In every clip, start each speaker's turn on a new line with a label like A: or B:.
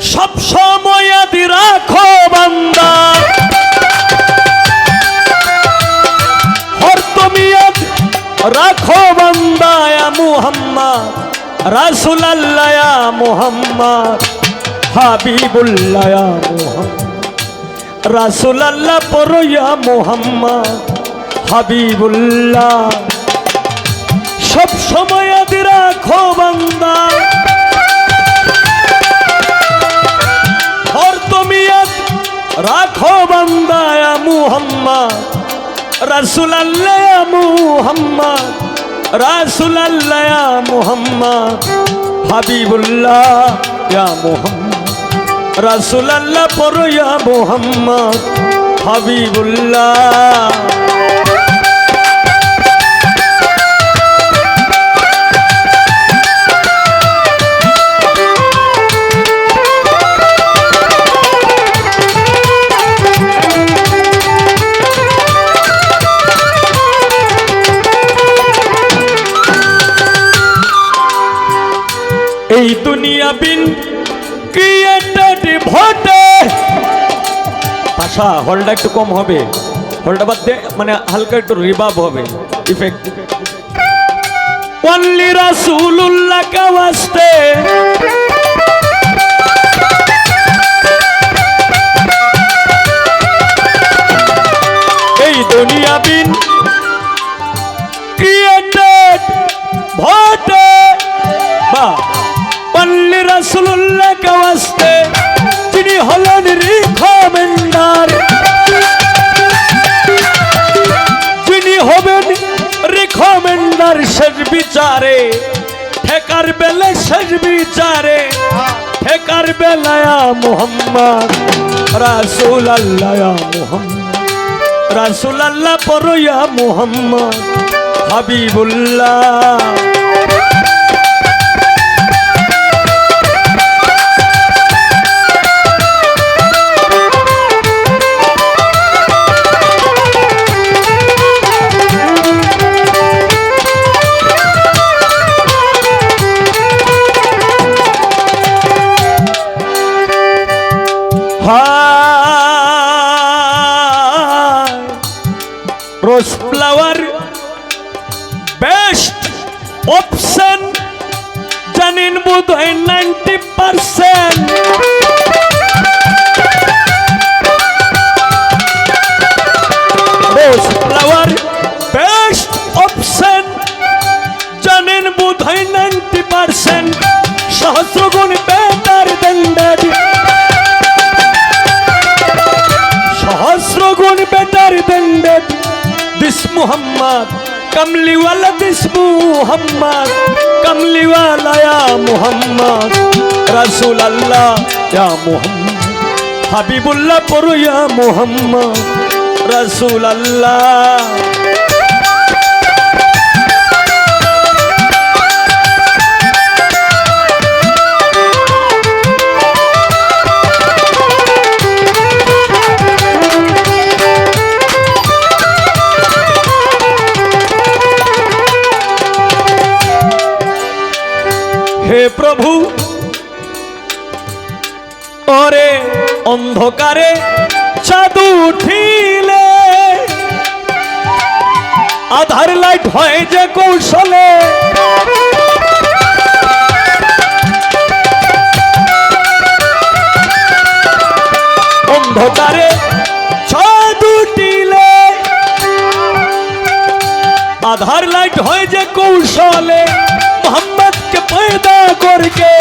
A: সব সময় আদি রাখো বান্দা। হর তুমি আদ রাখো বান্দায়া মুহাম্মদ রাসুল আল্লাহ মুহাম্মদ, হাবিবুল্লাহ মুহাম্মদ রাসুল আল্লাহ পরয়া মুহাম্মদ, হাবিবুল্লাহ। সব সময় আদি রাখো বান্দা। মুহাম্মদ রাসুল আল্লাহ মুহাম্মদ রাসুল আল্লাহ মুহাম্মদ, হাবিবুল্লাহ ইয়া মুহাম্মদ রাসুল আল্লাহ পর ইয়া মুহাম্মদ, হাবিবুল্লাহ। দুনিয়া বিন ক্রিয়েটেড ভোটে। পাশা, হলটা একটু কম হবে। হলটা বাদ দে মানে হালকা একটু রিবাব হবে। ইফেক্ট অনলি রাসূলুল্লাহ কা ওয়াস্তে এই দুনিয়া বিন ক্রিয়েটেড ভোটে। বা পল্লী রাসুল্লাহ কাওয়াস্তে তিনি হলেন রিকমেন্ডার। তিনি হবেন রিকমেন্ডার শেষ বিচারে, ঠেকার বেলে শেষ বিচারে, ঠেকার বেলায়া মোহাম্মদ রাসুল আল্লাহ মোহাম্মদ রাসুল আল্লাহ পরয়া মোহাম্মদ, হাবিবুল্লাহ। হায় রোজ ফ্লাওয়ার বেস্ট অপশন জানেন বোধ হয় কমলিওয়ালা দিস মুহাম্মদ কমলিওয়ালা ইয়া মুহাম্মদ রাসূল আল্লাহ ইয়া মুহাম্মদ হাবিবুল্লাহ পড়ো ইয়া মুহাম্মদ রাসূল আল্লাহ হে প্রভু। ওরে অন্ধকারে চাঁদু উঠিলে। আধার লাইট হয় যে কৌশলে। অন্ধকারে চাঁদ উঠিলে। আধার লাইট হয় যে কৌশলে। মোহাম্মদকে পয়দা করকে।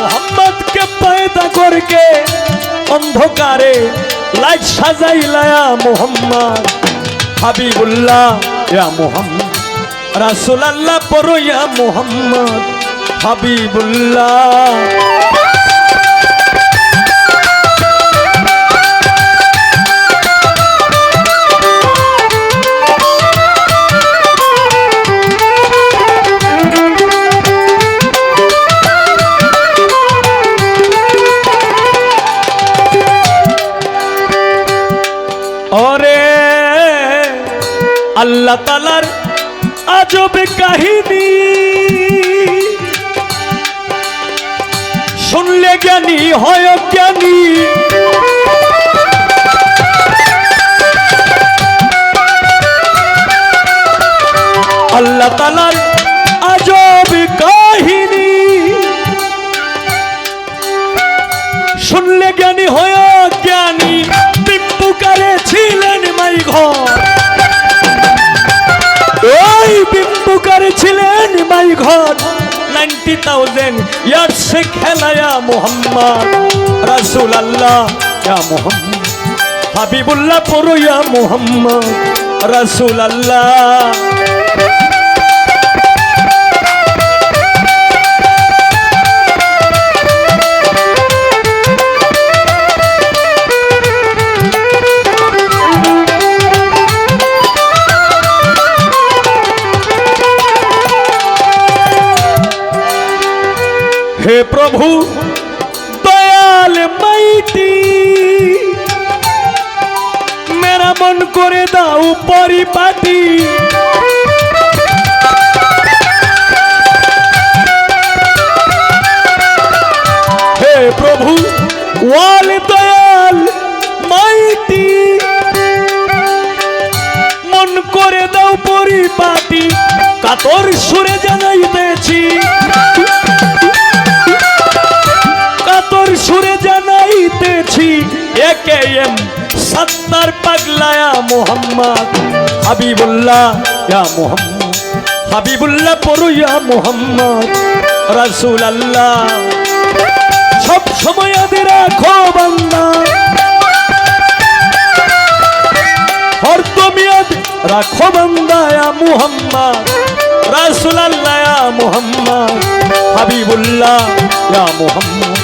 A: মোহাম্মদকে পয়দা করকে। অন্ধকারে লাইট সাজাইলায়া মোহাম্মদ। হাবিবুল্লাহ, ইয়া মোহাম্মদ। রাসূলুল্লাহ পড়ো ইয়া মোহাম্মদ। হাবিবুল্লাহ। আল্লাহ তালার আজব কাহিনী। শুনলে জ্ঞানী হয় জ্ঞানী আল্লাহ তালার আজব কাহিনী। শুনলে জ্ঞানী হয় জ্ঞানী বিম্বুকারে ছিলেন মাই ঘর। ওই বিম্বুকারে ছিলেন মাই ঘর। নাইনটি থাউজেন্ড ইয়ার্সে খেলায়া মোহাম্মদ। রাসুল আল্লাহ ইয়া মোহাম্মদ। হাবিবুল্লাহ পড়ুয়া মোহাম্মদ। রাসুল আল্লাহ হে প্রভু, দয়াল মাইটি, মেরা মন করে দাও পরিপাটি। হে প্রভু, ওয়াল দয়াল মাইটি, মন করে দাও পরিপাটি। কাতর সুরে জানাইতেছি কাতর এম সত্তর পাগলায়া মোহাম্মদ, হাবিবুল্লাহ, ইয়া মোহাম্মদ, হাবিবুল্লাহ পড়ু ইয়া মোহাম্মদ রাসূল আল্লাহ সব সময় আদি রাখো বান্দা। হরদমিয়াদ রাখো বান্দা ইয়া মোহাম্মদ আল্লাহ ইয়া মোহাম্মদ, হাবিবুল্লাহ ইয়া মোহাম্মদ।